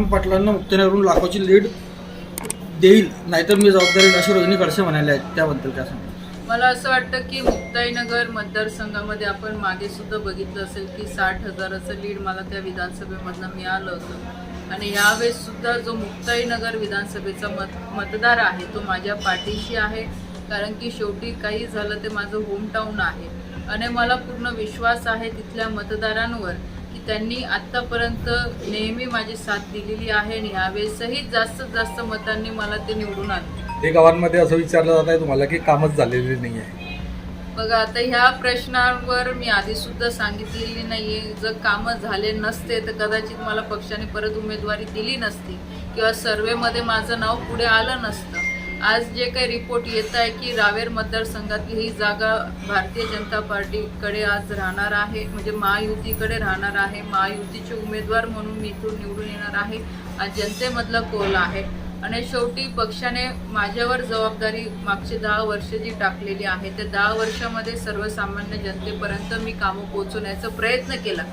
बलराम पाटलांना मुक्तनगरून लाखोची लीड देईल नाहीतर मी जबाबदारी अशी रोहिणी खडसे म्हणाले आहेत त्याबद्दल काय सांगा मला असं वाटतं की मुक्ताईनगर मतदारसंघामध्ये आपण मागे सुद्धा बघितलं असेल की साठ हजाराचं लीड मला त्या विधानसभेमधनं मिळालं होतं. आणि यावेळेस सुद्धा जो मुक्ताईनगर विधानसभेचा मत मतदार आहे तो माझ्या पाठीशी आहे कारण की शेवटी काही झालं ते माझं होमटाऊन आहे. आणि मला पूर्ण विश्वास आहे तिथल्या मतदारांवर. त्यांनी आत्तापर्यंत नेहमी माझी साथ दिलेली आहे आणि यावेळेसही जास्तीत जास्त मतांनी मला ते निवडून आणले. हे गावांमध्ये असं विचारलं जात आहे तुम्हाला की कामच झालेले नाही आहे. बघा आता ह्या प्रश्नावर मी आधी सुद्धा सांगितलेली नाहीये. जर कामं झाले नसते तर कदाचित मला पक्षाने परत उमेदवारी दिली नसती किंवा सर्वेमध्ये माझं नाव पुढे आलं नसतं. आज जे काही रिपोर्ट येत आहे की रावेर मतदारसंघातली ही जागा भारतीय जनता पार्टीकडे आज राहणार आहे म्हणजे महायुतीकडे राहणार आहे. महायुतीचे उमेदवार म्हणून मी इथून निवडून येणार आहे. आज जनतेमधला कोल आहे. आणि शेवटी पक्षाने माझ्यावर जबाबदारी मागचे दहा वर्ष जी टाकलेली आहे त्या दहा वर्षामध्ये सर्वसामान्य जनतेपर्यंत मी कामं पोहोचवण्याचा प्रयत्न केला.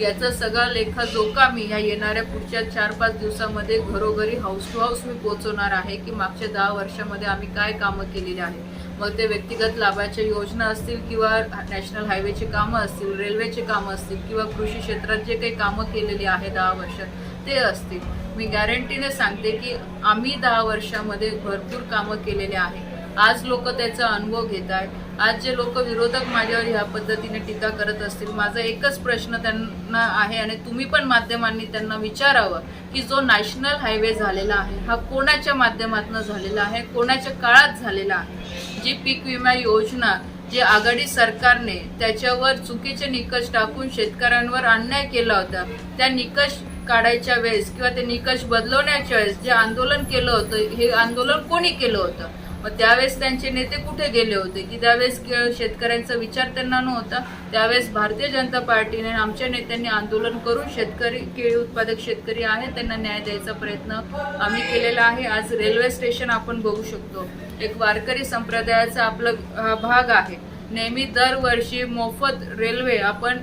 याचा सगळा लेखाजोखा मी ह्या येणाऱ्या पुढच्या चार पाच दिवसामध्ये घरोघरी हाऊस टू हाऊस मी पोहोचवणार आहे की मागच्या दहा वर्षामध्ये आम्ही काय कामं केलेली आहे मग ते व्यक्तिगत लाभाच्या योजना असतील किंवा नॅशनल हायवेची कामं असतील रेल्वेचे कामं असतील किंवा कृषी क्षेत्रात जे काही कामं केलेली आहे दहा वर्षात ते असतील. मी गॅरंटीने सांगते की आम्ही दहा वर्षामध्ये भरपूर कामं केलेले आहे. आज लोक त्याचा अनुभव घेत आहेत आज जे लोक विरोधक माझ्यावर ह्या पद्धतीने टीका करत असतील माझा एकच प्रश्न त्यांना आहे आणि तुम्ही पण माध्यमांनी त्यांना विचारावं की जो नॅशनल हायवे झालेला आहे हा कोणाच्या माध्यमातून झालेला आहे कोणाच्या काळात झालेला आहे? जी पीक विमा योजना जे आघाडी सरकारने त्याच्यावर चुकीचे निकष टाकून शेतकऱ्यांवर अन्याय केला होता त्या निकष काढायच्या वेळेस किंवा ते निकष बदलवण्याच्या वेळेस जे आंदोलन केलं होतं हे आंदोलन कोणी केलं होतं? मग त्यावेळेस त्यांचे नेते कुठे गेले होते? की त्यावेळेस शेतकऱ्यांचा विचार त्यांना नव्हता. त्यावेळेस भारतीय जनता पार्टीने आमच्या नेत्यांनी आंदोलन करून शेतकरी केळी उत्पादक शेतकरी आहेत त्यांना न्याय द्यायचा प्रयत्न आम्ही केलेला आहे. आज रेल्वे स्टेशन आपण बघू शकतो. एक वारकरी संप्रदायाचा आपला हा भाग आहे. नेहमी दरवर्षी मोफत रेल्वे आपण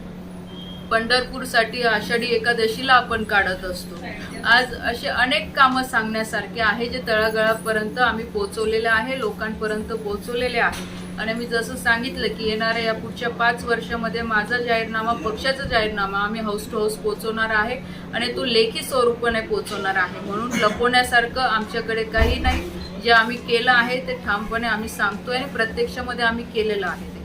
पंढरपूरसाठी आषाढी एकादशीला आपण काढत असतो. आज असे अनेक कामं सांगण्यासारखे आहे जे तळागळापर्यंत आम्ही पोहोचवलेले आहे लोकांपर्यंत पोहोचवलेले आहे. आणि मी जसं सांगितलं की येणाऱ्या या पुढच्या पाच वर्षामध्ये माझा जाहीरनामा पक्षाचा जाहीरनामा आम्ही हाऊस टू हाऊस पोहोचवणार आहे आणि तो लेखी स्वरूपाने पोहोचवणार आहे. म्हणून लपवण्यासारखं आमच्याकडे काही नाही. जे आम्ही केलं आहे ते ठामपणे आम्ही सांगतोय आणि प्रत्यक्षामध्ये आम्ही केलेलं आहे